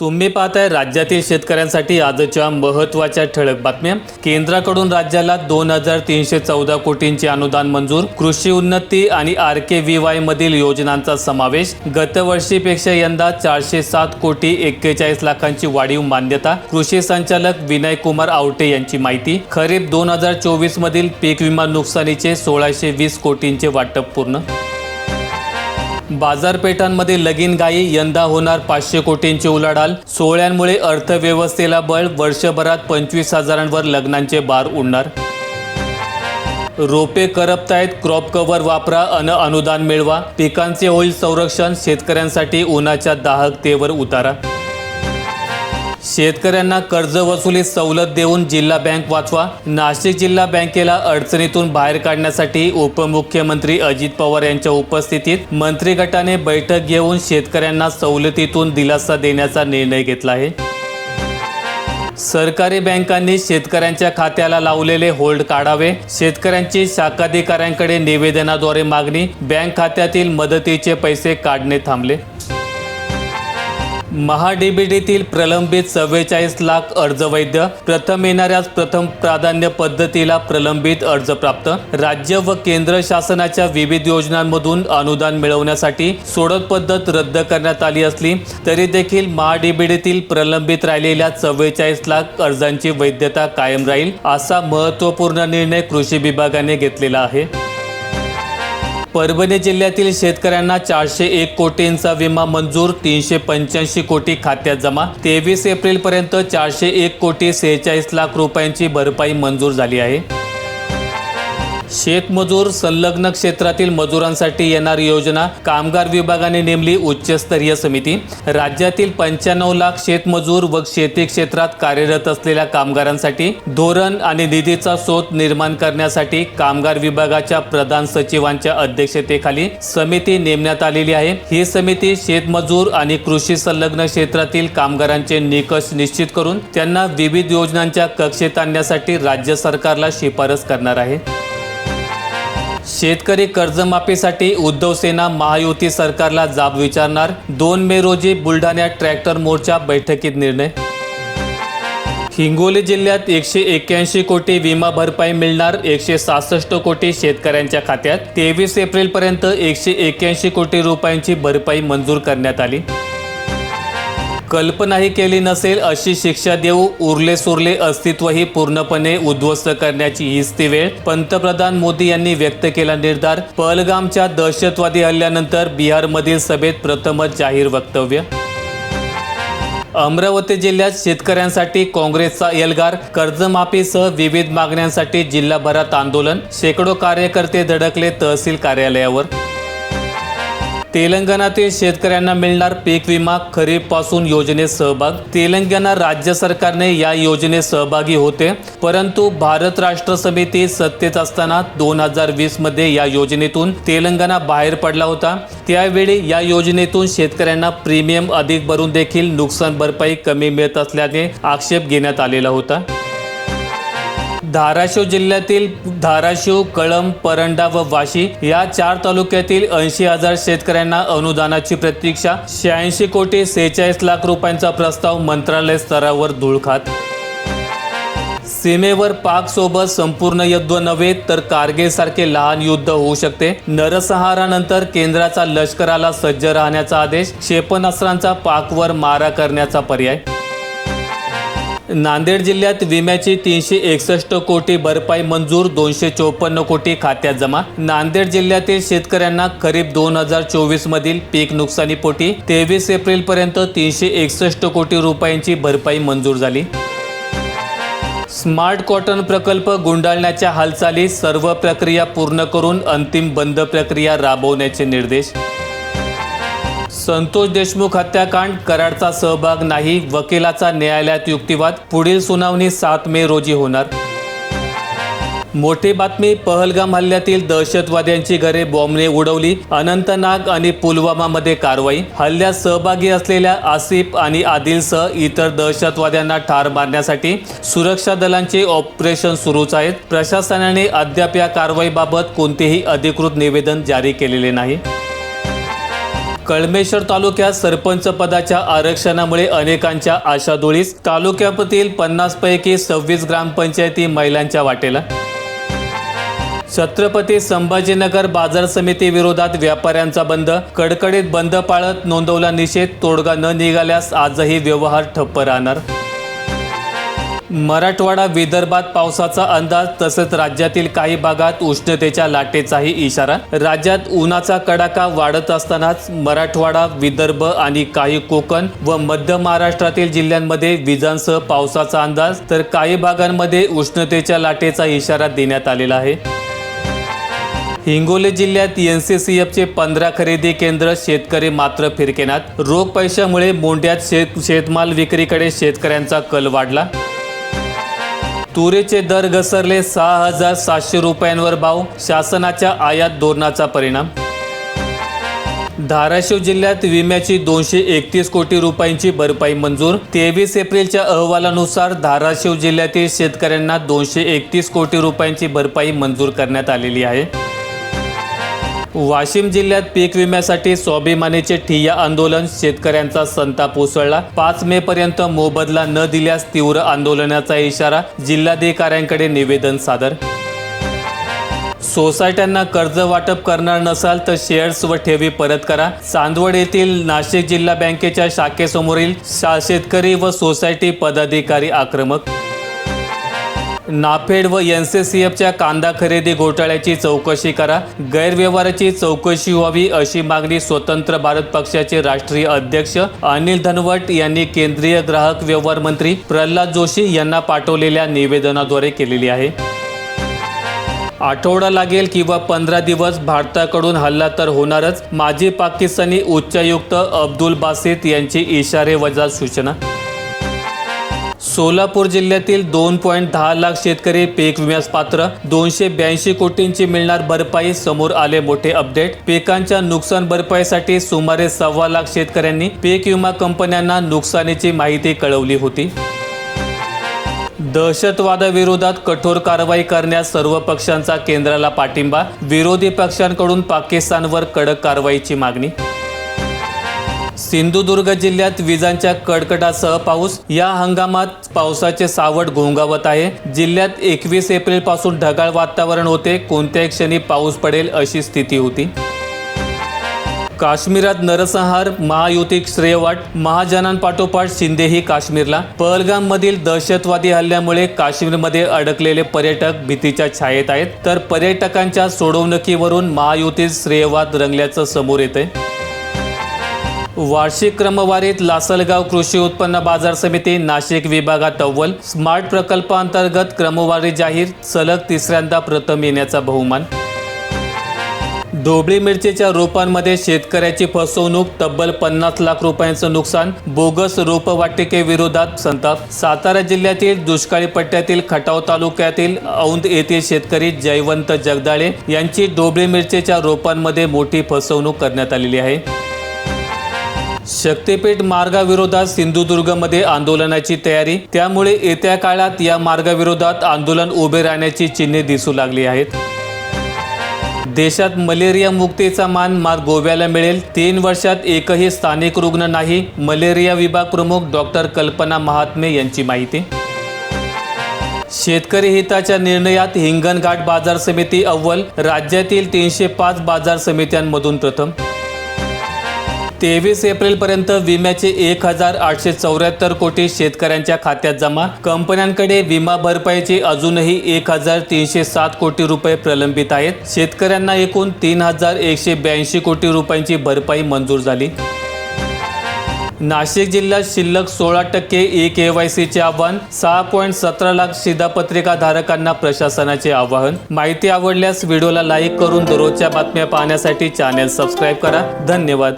तुम्ही पाहताय राज्यातील शेतकऱ्यांसाठी आजच्या महत्त्वाच्या ठळक बातम्या. केंद्राकडून राज्याला दोन हजार तीनशे चौदा कोटींचे अनुदान मंजूर कृषी उन्नती आणि आर के व्ही वाय मधील योजनांचा समावेश. गतवर्षीपेक्षा यंदा चारशे सात कोटी एक्केचाळीस लाखांची वाढीव मान्यता. कृषी संचालक विनय कुमार आवटे यांची माहिती. खरीप दोन हजार चोवीस मधील पीक विमा नुकसानीचे सोळाशे वीस कोटींचे वाटप पूर्ण बाजारपेठांमध्ये लगीन गायी यंदा होणार पाचशे कोटींची उलाढाल. सोहळ्यांमुळे अर्थव्यवस्थेला बळ वर्षभरात पंचवीस हजारांवर लग्नांचे बार उडणार. रोपे करपतायत क्रॉप कव्हर वापरा अन अनुदान मिळवा. पिकांचे होईल संरक्षण शेतकऱ्यांसाठी उन्हाच्या दाहकतेवर उतारा. शेतकऱ्यांना कर्ज वसुलीत सवलत देऊन जिल्हा बँक वाचवा. नाशिक जिल्हा बँकेला अडचणीतून बाहेर काढण्यासाठी उपमुख्यमंत्री अजित पवार यांच्या उपस्थितीत मंत्री गटाने बैठक घेऊन शेतकऱ्यांना सवलतीतून दिलासा देण्याचा निर्णय घेतला आहे. सरकारी बँकांनी शेतकऱ्यांच्या खात्याला लावलेले होल्ड काढावे. शेतकऱ्यांची शाखाधिकाऱ्यांकडे निवेदनाद्वारे मागणी. बँक खात्यातील मदतीचे पैसे काढणे थांबले. महाडीबीटीतील प्रलंबित चव्वेचाळीस लाख अर्ज वैध. प्रथम येणाऱ्याच प्रथम प्राधान्य पद्धतीला प्रलंबित अर्ज प्राप्त. राज्य व केंद्र शासनाच्या विविध योजनांमधून अनुदान मिळवण्यासाठी सोडत पद्धत रद्द करण्यात आली असली तरी देखील महाडीबीटीतील प्रलंबित राहिलेल्या चव्वेचाळीस लाख अर्जांची वैधता कायम राहील असा महत्त्वपूर्ण निर्णय कृषी विभागाने घेतलेला आहे. परभणी जिल्ह्यातील शेतकऱ्यांना चारशे एक कोटींचा विमा मंजूर तीनशे पंच्याऐंशी कोटी खात्यात जमा तेवीस एप्रिल पर्यंत चारशे एक कोटी सेहेचाळीस लाख रुपयांची भरपाई मंजूर झाली आहे. शेतमजूर संलग्न क्षेत्रातील मजुरांसाठी येणारी योजना कामगार विभागाने नेमली उच्चस्तरीय समिती. राज्यातील पंच्याण्णव लाख शेतमजूर व शेती क्षेत्रात कार्यरत असलेल्या कामगारांसाठी धोरण आणि निधीचा स्रोत निर्माण करण्यासाठी कामगार विभागाच्या प्रधान सचिवांच्या अध्यक्षतेखाली समिती नेमण्यात आलेली आहे. ही समिती शेतमजूर आणि कृषी संलग्न क्षेत्रातील कामगारांचे निकष निश्चित करून त्यांना विविध योजनांच्या कक्षेत आणण्यासाठी राज्य सरकारला शिफारस करणार आहे. शेतकरी कर्जमाफीसाठी उद्धव सेना महायुती सरकारला जाब विचारणार. दोन मे रोजी बुलढाण्यात ट्रॅक्टर मोर्चा बैठकीत निर्णय. हिंगोली जिल्ह्यात एकशे एक्क्याऐंशी कोटी विमा भरपाई मिळणार एकशे सहासष्ट कोटी शेतकऱ्यांच्या खात्यात. तेवीस एप्रिलपर्यंत एकशे एक्क्याऐंशी कोटी रुपयांची भरपाई मंजूर करण्यात आली. कल्पनाही केली नसेल अशी शिक्षा देऊ उरले सुरले अस्तित्वही पूर्णपणे उद्ध्वस्त करण्याची हीच ती वेळ पंतप्रधान मोदी यांनी व्यक्त केला निर्धार. पहलगामच्या दहशतवादी हल्ल्यानंतर बिहारमधील सभेत प्रथमच जाहीर वक्तव्य. अमरावती जिल्ह्यात शेतकऱ्यांसाठी काँग्रेसचा एल्गार कर्जमाफीसह विविध मागण्यांसाठी जिल्हाभरात आंदोलन. शेकडो कार्यकर्ते धडकले तहसील कार्यालयावर. तेलंगणातील शेतकऱ्यांना मिळणार पीक विमा खरीपपासून योजनेत सहभाग. तेलंगणा राज्य सरकारने या योजनेत सहभागी होते परंतु भारत राष्ट्र समिती सत्तेत असताना दोन हजार वीसमध्ये या योजनेतून तेलंगणा बाहेर पडला होता. त्यावेळी या योजनेतून शेतकऱ्यांना प्रीमियम अधिक भरून देखील नुकसान भरपाई कमी मिळत असल्याने आक्षेप घेण्यात आलेला होता. धाराशिव जिल्ह्यातील धाराशिव कळंब परंडा व वाशी या चार तालुक्यातील ऐंशी हजार शेतकऱ्यांना अनुदानाची प्रतीक्षा शहाऐंशी कोटी सेहेचाळीस लाख रुपयांचा प्रस्ताव मंत्रालय स्तरावर धुळखात. सीमेवर पाक सोबत संपूर्ण युद्ध नव्हे तर कारगिल सारखे लहान युद्ध होऊ शकते. नरसंहारानंतर केंद्राचा लष्कराला सज्ज राहण्याचा आदेश क्षेपणास्त्रांचा पाकवर मारा करण्याचा पर्याय. नांदेड जिल्ह्यात विम्याची तीनशे एकसष्ट कोटी भरपाई मंजूर दोनशे चोपन्न कोटी खात्यात जमा. नांदेड जिल्ह्यातील शेतकऱ्यांना खरीप दोन हजार चोवीस मधील पीक नुकसानीपोटी तेवीस एप्रिल पर्यंत तीनशे एकसष्ट कोटी रुपयांची भरपाई मंजूर झाली. स्मार्ट कॉटन प्रकल्प गुंडाळण्याच्या हालचाली सर्व प्रक्रिया पूर्ण करून अंतिम बंद प्रक्रिया राबवण्याचे निर्देश. संतोष देशमुख हत्याकांड कराडचा सहभाग नाही वकिलाचा न्यायालयात युक्तिवाद पुढील सुनावणी सात मे रोजी होणार. मोठी बातमी पहलगाम हल्ल्यातील दहशतवाद्यांची घरे बॉम्बने उडवली अनंतनाग आणि पुलवामामध्ये कारवाई. हल्ल्यात सहभागी असलेल्या आसिफ आणि आदिलसह इतर दहशतवाद्यांना ठार मारण्यासाठी सुरक्षा दलांचे ऑपरेशन सुरूच आहेत. प्रशासनाने अद्याप या कारवाईबाबत कोणतेही अधिकृत निवेदन जारी केलेले नाही. कळमेश्वर तालुक्यात सरपंच पदाच्या आरक्षणामुळे अनेकांच्या आशादोळीस तालुक्यातील पन्नास पैकी सव्वीस ग्रामपंचायती महिलांच्या वाटेला. छत्रपती संभाजीनगर बाजार समिती विरोधात व्यापाऱ्यांचा बंद कडकडीत बंद पाळत नोंदवला निषेध तोडगा न निघाल्यास आजही व्यवहार ठप्प राहणार. मराठवाडा विदर्भात पावसाचा अंदाज तसंच राज्यातील काही भागात उष्णतेच्या लाटेचाही इशारा. राज्यात उन्हाचा कडाका वाढत असतानाच मराठवाडा विदर्भ आणि काही कोकण व मध्य महाराष्ट्रातील जिल्ह्यांमध्ये विजांसह पावसाचा अंदाज तर काही भागांमध्ये उष्णतेच्या लाटेचा इशारा देण्यात आलेला आहे. हिंगोली जिल्ह्यात एन सी सी एफचे पंधरा खरेदी केंद्र शेतकरी मात्र फिरकेनात. रोख पैशामुळे मोंड्यात शेत शेतमाल विक्रीकडे शेतकऱ्यांचा कल वाढला. तुरीचे दर घसरले सहा हजार सातशे रुपयांवर भाव. शासनाच्या आयात धोरणाचा परिणाम. धाराशिव जिल्ह्यात विम्याची दोनशे एकतीस कोटी रुपयांची भरपाई मंजूर. तेवीस एप्रिलच्या अहवालानुसार धाराशिव जिल्ह्यातील शेतकऱ्यांना दोनशे एकतीस कोटी रुपयांची भरपाई मंजूर करण्यात आलेली आहे. वाशिम जिल्ह्यात पीक विम्यासाठी स्वाभिमानीचे ठिय्या आंदोलन शेतकऱ्यांचा संताप उसळला. पाच मे पर्यंत मोबदला न दिल्यास तीव्र आंदोलनाचा इशारा जिल्हाधिकाऱ्यांकडे निवेदन सादर. सोसायट्यांना कर्ज वाटप करणार नसाल तर शेअर्स व ठेवी परत करा. चांदवड येथील नाशिक जिल्हा बँकेच्या शाखेसमोरील शेतकरी व सोसायटी पदाधिकारी आक्रमक नाफेड व एन सी सी एफच्या कांदा खरेदी घोटाळ्याची चौकशी करा. गैरव्यवहाराची चौकशी व्हावी अशी मागणी स्वतंत्र भारत पक्षाचे राष्ट्रीय अध्यक्ष अनिल धनवट यांनी केंद्रीय ग्राहक व्यवहार मंत्री प्रल्हाद जोशी यांना पाठवलेल्या निवेदनाद्वारे केलेली आहे. आठवडा लागेल किंवा पंधरा दिवस भारताकडून हल्ला तर होणारच माजी पाकिस्तानी उच्चायुक्त अब्दुल बासित यांची इशारेवजा सूचना. सोलापूर जिल्ह्यातील दोन पॉईंट दहा लाख शेतकरी पीक विम्यास पात्र. दोनशे ब्याऐंशी कोटींची मिळणार भरपाई समोर आले मोठे अपडेट. पिकांच्या नुकसान भरपाईसाठी सुमारे सव्वा लाख शेतकऱ्यांनी पीक विमा कंपन्यांना नुकसानीची माहिती कळवली होती. दहशतवादाविरोधात कठोर कारवाई करण्यास सर्व पक्षांचा केंद्राला पाठिंबा. विरोधी पक्षांकडून पाकिस्तानवर कडक कारवाईची मागणी. सिंधुदुर्ग जिल्ह्यात विजांच्या कडकडासह पाऊस. या हंगामात पावसाचे सावट घोंगावत आहे. जिल्ह्यात एकवीस एप्रिलपासून ढगाळ वातावरण होते. कोणत्याही क्षणी पाऊस पडेल अशी स्थिती होती. काश्मीरात नरसंहार महायुती श्रेयवाट महाजनांपाठोपाठ शिंदेही काश्मीरला. पहलगाममधील दहशतवादी हल्ल्यामुळे काश्मीरमध्ये अडकलेले पर्यटक भीतीच्या छायेत आहेत. तर पर्यटकांच्या सोडवणुकीवरून महायुतीत श्रेयवाद रंगल्याचं समोर येते वार्षिक क्रमवारीत लासलगाव कृषी उत्पन्न बाजार समिती नाशिक विभागात अव्वल. स्मार्ट प्रकल्पांतर्गत क्रमवारी जाहीर. सलग तिसऱ्यांदा प्रथम येण्याचा बहुमान. ढोबळी मिरचीच्या रोपांमध्ये शेतकऱ्याची फसवणूक. तब्बल पन्नास लाख रुपयांचं नुकसान. बोगस रोपवाटिकेविरोधात संताप. सातारा जिल्ह्यातील दुष्काळी पट्ट्यातील खटाव तालुक्यातील औंध येथील शेतकरी जयवंत जगदाळे यांची ढोबळी मिरचीच्या रोपांमध्ये मोठी फसवणूक करण्यात आलेली आहे. शक्तीपीठ मार्गाविरोधात सिंधुदुर्गमध्ये आंदोलनाची तयारी. त्यामुळे येत्या काळात या मार्गाविरोधात आंदोलन उभे राहण्याची चिन्हे दिसू लागली आहेत. देशात मलेरिया मुक्तीचा मान मार गोव्याला मिळेल. तीन वर्षात एकही स्थानिक रुग्ण नाही. मलेरिया विभाग प्रमुख डॉक्टर कल्पना महात्मे यांची माहिती. शेतकरी हिताच्या निर्णयात हिंगणघाट बाजार समिती अव्वल. राज्यातील तीनशे पाच बाजार समित्यांमधून प्रथम. तेवीस एप्रिलपर्यंत विम्याचे एक हजार आठशे चौऱ्याहत्तर कोटी शेतकऱ्यांच्या खात्यात जमा. कंपन्यांकडे विमा भरपाईचे अजूनही एक हजार तीनशे सात कोटी रुपये प्रलंबित आहेत. शेतकऱ्यांना एकूण तीन हजार एकशे ब्याऐंशी कोटी रुपयांची भरपाई मंजूर झाली. नाशिक जिल्ह्यात शिल्लक सोळा टक्के ई के वाय सीचे आव्हान सहा पॉईंट सतरा लाख शिधापत्रिका धारकांना प्रशासनाचे आवाहन. माहिती आवडल्यास व्हिडिओला लाईक करून दररोजच्या बातम्या पाहण्यासाठी चॅनेल सबस्क्राईब करा. धन्यवाद.